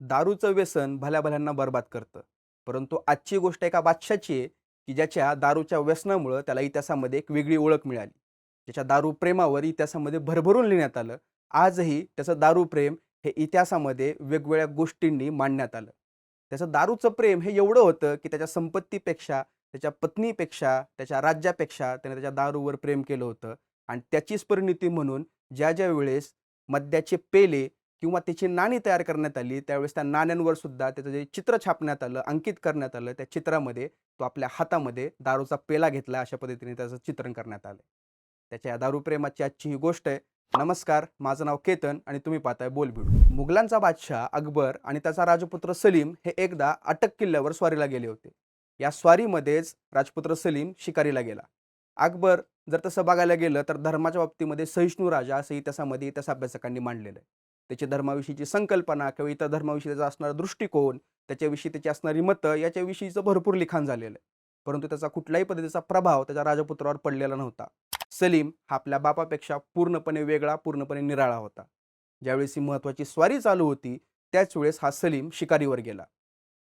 दारूचं व्यसन भल्या भल्यांना बरबाद करतं. परंतु आजची गोष्ट एका बादशाची आहे की ज्याच्या दारूच्या व्यसनामुळं त्याला इतिहासामध्ये एक वेगळी ओळख मिळाली. ज्याच्या दारू प्रेमावर इतिहासामध्ये भरभरून लिहिण्यात आलं आजही त्याचं दारू प्रेम हे इतिहासामध्ये वेगवेगळ्या गोष्टींनी मांडण्यात आलं. त्याचं दारूचं प्रेम हे एवढं होतं की त्याच्या संपत्तीपेक्षा त्याच्या पत्नीपेक्षा त्याच्या राज्यापेक्षा त्याने त्याच्या दारूवर प्रेम केलं होतं. आणि त्याचीच परिणिती म्हणून ज्या ज्या वेळेस मद्याचे पेले किंवा त्याची नाणी तयार करण्यात आली त्यावेळेस त्या नाण्यांवर सुद्धा त्याचं जे चित्र छापण्यात आलं अंकित करण्यात आलं त्या चित्रामध्ये तो आपल्या हातामध्ये दारूचा पेला घेतला अशा पद्धतीने त्याचं चित्रण करण्यात आलं. त्याच्या या दारूप्रेमाची आजची ही गोष्ट आहे. नमस्कार माझं नाव केतन आणि तुम्ही पाहताय बोलबिडू. मुघलांचा बादशाह अकबर आणि त्याचा राजपुत्र सलीम हे एकदा अटक किल्ल्यावर स्वारीला गेले होते. या स्वारीमध्येच राजपुत्र सलीम शिकारीला गेला. अकबर जर तसं बघायला गेलं तर धर्माच्या बाबतीमध्ये सहिष्णू राजा असं इतिहासामध्ये इतिहास अभ्यासकांनी मांडलेलं आहे. त्याची धर्माविषयीची संकल्पना किंवा इतर धर्माविषयी त्याचा असणारा दृष्टिकोन त्याच्याविषयी त्याची असणारी मतं याच्याविषयीचं भरपूर लिखाण झालेलं आहे. परंतु त्याचा कुठल्याही पद्धतीचा प्रभाव त्याच्या राजपुत्रावर पडलेला नव्हता. सलीम हा आपल्या बापापेक्षा पूर्णपणे वेगळा पूर्णपणे निराळा होता. ज्यावेळेस ही महत्त्वाची स्वारी चालू होती त्याच वेळेस हा सलीम शिकारीवर गेला.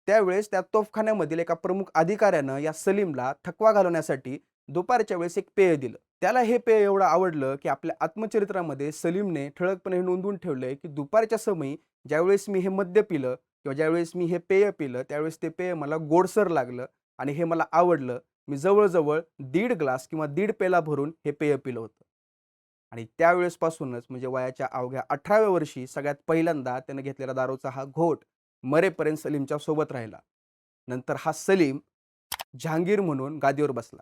त्यावेळेस त्या तोफखान्यामधील एका प्रमुख अधिकाऱ्यानं या सलीमला थकवा घालवण्यासाठी दुपारच्या वेळेस एक पेय दिलं. त्याला हे पेय एवढं आवडलं की आपल्या आत्मचरित्रामध्ये सलीमने ठळकपणे हे नोंदवून ठेवलंय की दुपारच्या समयी ज्यावेळेस मी हे मद्य पिलं किंवा ज्यावेळेस मी हे पेय पिलं त्यावेळेस ते पेय मला गोडसर लागलं आणि हे मला आवडलं मी जवळजवळ दीड ग्लास किंवा दीड पेला भरून हे पेय पिलं होतं. आणि त्यावेळेसपासूनच म्हणजे वयाच्या अवघ्या अठराव्या वर्षी सगळ्यात पहिल्यांदा त्यानं घेतलेला दारूचा हा घोट मरेपर्यंत सलीमच्या सोबत राहिला. नंतर हा सलीम जहांगीर म्हणून गादीवर बसला.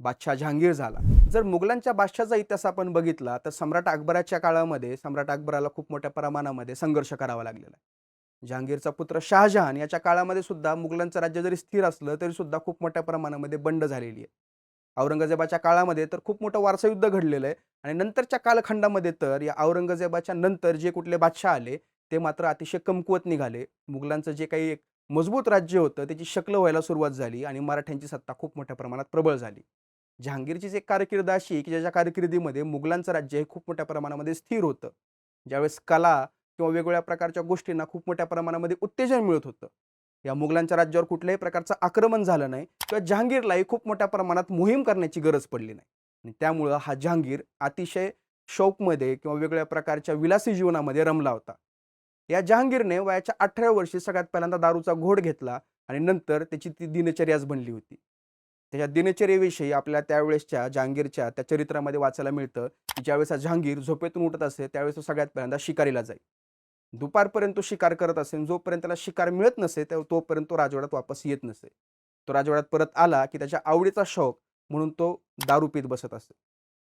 बादशाह जहांगीर झाला. जर मुघलांच्या बादशाचा इतिहास आपण बघितला तर सम्राट अकबराच्या काळामध्ये सम्राट अकबराला खूप मोठ्या प्रमाणामध्ये संघर्ष करावा लागलेला आहे. जहांगीरचा पुत्र शहाजहान याच्या काळामध्ये सुद्धा मुघलांचं राज्य जरी स्थिर असलं तरी सुद्धा खूप मोठ्या प्रमाणामध्ये बंड झालेली आहे. औरंगजेबाच्या काळामध्ये तर खूप मोठं वारसा युद्ध घडलेलं आहे आणि नंतरच्या कालखंडामध्ये तर या औरंगजेबाच्या नंतर जे कुठले बादशाह आले ते मात्र अतिशय कमकुवत निघाले. मुघलांचं जे काही एक मजबूत राज्य होतं त्याची शक्ल व्हायला सुरुवात झाली आणि मराठ्यांची सत्ता खूप मोठ्या प्रमाणात प्रबळ झाली. जहांगीरची एक कारकीर्द अशी की ज्याच्या कारकिर्दीमध्ये मुघलांचं राज्य हे खूप मोठ्या प्रमाणामध्ये स्थिर होतं. ज्यावेळेस कला किंवा वेगवेगळ्या प्रकारच्या गोष्टींना खूप मोठ्या प्रमाणामध्ये उत्तेजन मिळत होतं. या मुघलांच्या राज्यावर कुठल्याही प्रकारचं आक्रमण झालं नाही किंवा जहांगीरलाही खूप मोठ्या प्रमाणात मोहीम करण्याची गरज पडली नाही. आणि त्यामुळं हा जहांगीर अतिशय शौकमध्ये किंवा वेगवेगळ्या प्रकारच्या विलासी जीवनामध्ये रमला होता. या जहांगीरने वयाच्या अठराव्या वर्षी सगळ्यात पहिल्यांदा दारूचा घोड घेतला आणि नंतर त्याची ती दिनचर्याच बनली होती. त्याच्या दिनचर्येविषयी आपल्या त्यावेळेसच्या जहांगीरच्या त्या चरित्रामध्ये वाचायला मिळतं की ज्यावेळेस हा जहांगीर झोपेतून उठत असे त्यावेळेस तो सगळ्यात पहिल्यांदा शिकारीला जाईल. दुपारपर्यंत तो शिकार करत असेल जोपर्यंत त्याला शिकार मिळत नसे त्या तोपर्यंत तो राजवाड्यात वापस येत नसे. तो राजवाड्यात परत आला की त्याच्या आवडीचा शौक म्हणून तो दारू पीत बसत असे.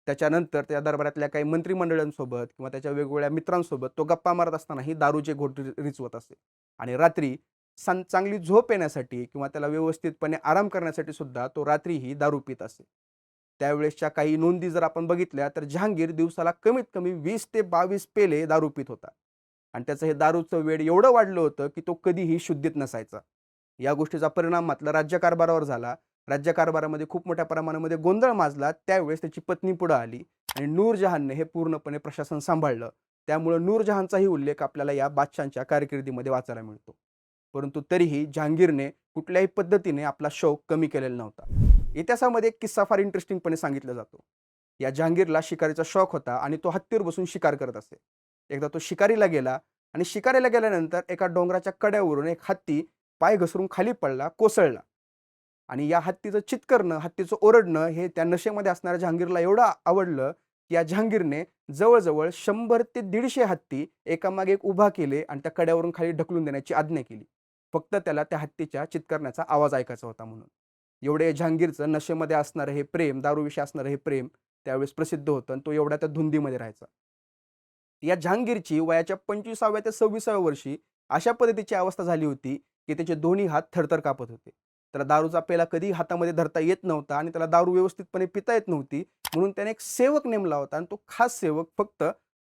त्याच्यानंतर त्या दरबारातल्या काही मंत्रिमंडळांसोबत किंवा त्याच्या वेगवेगळ्या मित्रांसोबत तो गप्पा मारत असतानाही दारूचे घोट रिचवत असे. आणि रात्री चांगली झोप येण्यासाठी किंवा त्याला व्यवस्थितपणे आराम करण्यासाठी सुद्धा तो रात्रीही दारू पित असे त्यावेळेसच्या काही नोंदी जर आपण बघितल्या तर जहांगीर दिवसाला कमीत कमी वीस ते बावीस पेले दारू पित होता. आणि त्याचं हे दारूचं वेळ एवढं वाढलं होतं की तो कधीही शुद्धीत नसायचा. या गोष्टीचा परिणाम मात्र राज्यकारभारावर झाला. राज्यकारभारामध्ये खूप मोठ्या प्रमाणामध्ये गोंधळ माजला. त्यावेळेस त्याची पत्नी पुढं आली आणि नूरजहानने हे पूर्णपणे प्रशासन सांभाळलं. त्यामुळं नूरजहानचाही उल्लेख आपल्याला या बादशांच्या कारकिर्दीमध्ये वाचायला मिळतो. परंतु तरीही जहांगीरने कुठल्याही पद्धतीने आपला शौक कमी केलेला नव्हता. इतिहासामध्ये एक किस्सा फार इंटरेस्टिंगपणे सांगितला जातो. या जहांगीरला शिकारीचा शौक होता आणि तो हत्तीवर बसून शिकार करत असे. एकदा तो शिकारीला गेला आणि शिकारीला गेल्यानंतर एका डोंगराच्या कड्यावरून एक हत्ती पाय घसरून खाली पडला कोसळला. आणि या हत्तीचं चित्करणं हत्तीचं ओरडणं हे त्या नशेमध्ये असणाऱ्या जहांगीरला एवढं आवडलं की या जहांगीरने जवळजवळ शंभर ते दीडशे हत्ती एकामागे एक उभा केले आणि त्या कड्यावरून खाली ढकलून देण्याची आज्ञा केली. फक्त त्याला त्या हत्तीच्या चित्करण्याचा आवाज ऐकायचा होता म्हणून. एवढे जहांगीरचं नशेमध्ये असणारं हे प्रेम दारूविषयी असणारं हे प्रेम त्यावेळेस प्रसिद्ध होतं आणि तो एवढ्या त्या धुंदीमध्ये राहायचा. या जहांगीरची वयाच्या पंचवीसाव्या ते सव्वीसाव्या वर्षी अशा पद्धतीची अवस्था झाली होती की त्याचे दोन्ही हात थरथर कापत होते. त्याला दारूचा पेला कधी हातामध्ये धरता येत नव्हता आणि त्याला दारू व्यवस्थितपणे पिता येत नव्हती म्हणून त्याने एक सेवक नेमला होता आणि तो खास सेवक फक्त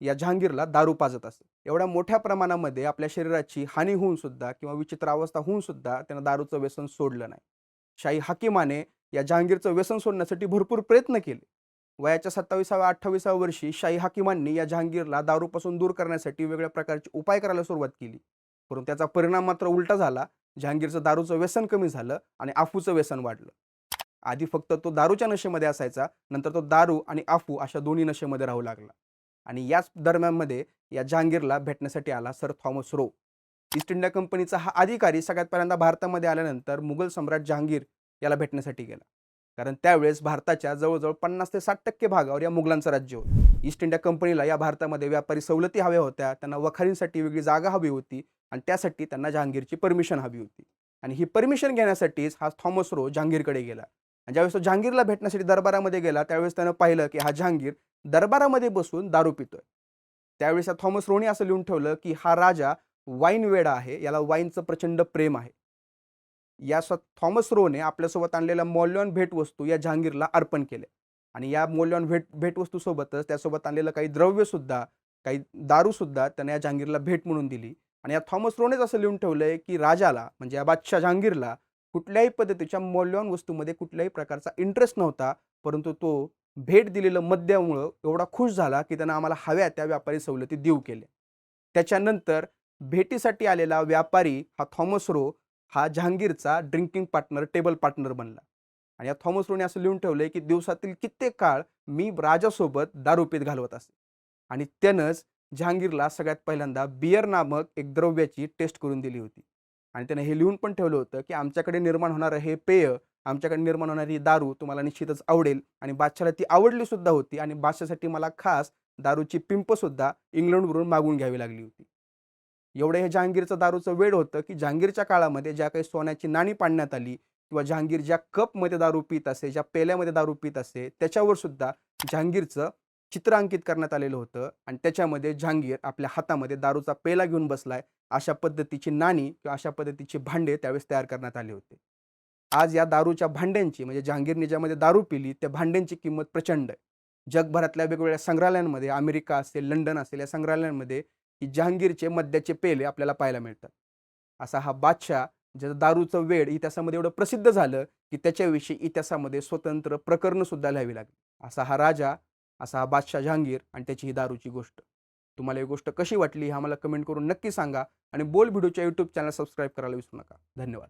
या जहांगीरला दारू पाजत असे. एवढ्या मोठ्या प्रमाणामध्ये आपल्या शरीराची हानी होऊन सुद्धा किंवा विचित्र अवस्था होऊन सुद्धा त्यानं दारूचं व्यसन सोडलं नाही. शाही हाकिमाने या जहांगीरचं व्यसन सोडण्यासाठी भरपूर प्रयत्न केले. वयाच्या सत्तावीसाव्या अठ्ठावीसाव्या वर्षी शाही हाकिमांनी या जहांगीरला दारूपासून दूर करण्यासाठी वेगळ्या प्रकारचे उपाय करायला सुरुवात केली. परंतु त्याचा परिणाम मात्र उलटा झाला. जहांगीरचं दारूचं व्यसन कमी झालं आणि आफूचं व्यसन वाढलं. आधी फक्त तो दारूच्या नशेमध्ये असायचा नंतर तो दारू आणि आफू अशा दोन्ही नशेमध्ये राहू लागला. आणि याच दरम्यानमध्ये या जहांगीरला भेटण्यासाठी आला sir Thomas Roe. East India कंपनीचा हा अधिकारी सगळ्यात पहिल्यांदा भारतामध्ये आल्यानंतर मुघल सम्राट जहांगीर याला भेटण्यासाठी गेला. कारण त्यावेळेस भारताच्या जवळजवळ पन्नास ते साठ टक्के भागावर या मुघलांचं राज्य होतं. ईस्ट इंडिया कंपनीला या भारतामध्ये व्यापारी सवलती हव्या होत्या त्यांना वखारींसाठी वेगळी जागा हवी होती आणि त्यासाठी त्यांना जहांगीरची परमिशन हवी होती. आणि ही परमिशन घेण्यासाठीच हा थॉमस रो जहांगीरकडे गेला. आणि ज्यावेळेस तो जहांगीरला भेटण्यासाठी दरबारामध्ये गेला त्यावेळेस त्यानं पाहिलं की हा जहांगीर दरबारामध्ये बसून दारू पितोय. त्यावेळेस या थॉमस रोणी असं लिहून ठेवलं की हा राजा वाईन वेडा आहे याला वाईनचं प्रचंड प्रेम आहे. या स्व थॉमस रोने आपल्यासोबत आणलेल्या मौल्यवान भेटवस्तू या जहांगीरला अर्पण केल्या आणि या मौल्यवान भेट भेटवस्तूसोबतच त्यासोबत आणलेलं काही द्रव्यसुद्धा काही दारूसुद्धा त्याने या जहांगीरला भेट म्हणून दिली. आणि या थॉमस रोनेच असं लिहून ठेवलं आहे की राजाला म्हणजे या बादशाह जहांगीरला कुठल्याही पद्धतीच्या मौल्यवान वस्तूमध्ये कुठल्याही प्रकारचा इंटरेस्ट नव्हता परंतु तो भेट दिलेलं मद्यामुळं एवढा खुश झाला की त्यांना आम्हाला हव्या त्या व्यापारी सवलती देऊ केल्या. त्याच्यानंतर भेटीसाठी आलेला व्यापारी हा थॉमस रो हा जहांगीरचा ड्रिंकिंग पार्टनर टेबल पार्टनर बनला. आणि या थॉमस रोने असं लिहून ठेवलं की दिवसातील कित्येक काळ मी राजासोबत दारूपेत घालवत असे. आणि त्यानंच जहांगीरला सगळ्यात पहिल्यांदा बियर नामक एक द्रव्याची टेस्ट करून दिली होती. आणि त्यानं हे लिहून पण ठेवलं होतं की आमच्याकडे निर्माण होणारं हे पेय आमच्याकडे निर्माण होणारी दारू तुम्हाला निश्चितच आवडेल आणि बादशाला ती आवडली सुद्धा होती आणि बादशासाठी मला खास दारूची पिंपसुद्धा इंग्लंडवरून मागून घ्यावी लागली होती. एवढं हे जहांगीरचं दारूचं वेळ होतं की जहांगीरच्या काळामध्ये ज्या काही सोन्याची नाणी पाडण्यात आली किंवा जहांगीर ज्या कपमध्ये दारू पित असे ज्या पेल्यामध्ये दारू पित असे त्याच्यावर सुद्धा जहांगीरचं चित्र अंकित करण्यात आलेलं होतं आणि त्याच्यामध्ये जहांगीर आपल्या हातामध्ये दारूचा पेला घेऊन बसलाय. अशा पद्धतीची नाणी किंवा अशा पद्धतीची भांडे त्यावेळेस तयार करण्यात आले होते. आज या दारूच्या भांड्यांची म्हणजे जहांगीरने ज्यामध्ये दारू पिली त्या भांड्यांची किंमत प्रचंड आहे. जगभरातल्या वेगवेगळ्या संग्रहालयांमध्ये अमेरिका असेल लंडन असेल या संग्रहालयांमध्ये की जहांगीरचे मद्याचे पेले आपल्याला पाहायला मिळतात. असा हा बादशाह ज्याचं दारूचं वेळ इतिहासामध्ये एवढं प्रसिद्ध झालं की त्याच्याविषयी इतिहासामध्ये स्वतंत्र प्रकरणं सुद्धा लिहावी लागली. असा हा राजा असा हा बादशाह जहांगीर आणि त्याची ही दारूची गोष्ट. तुम्हाला ही गोष्ट कशी वाटली हा मला कमेंट करून नक्की सांगा आणि बोल व्हिडिओच्या यूट्यूब चॅनल सबस्क्राईब करायला विसरू नका. धन्यवाद.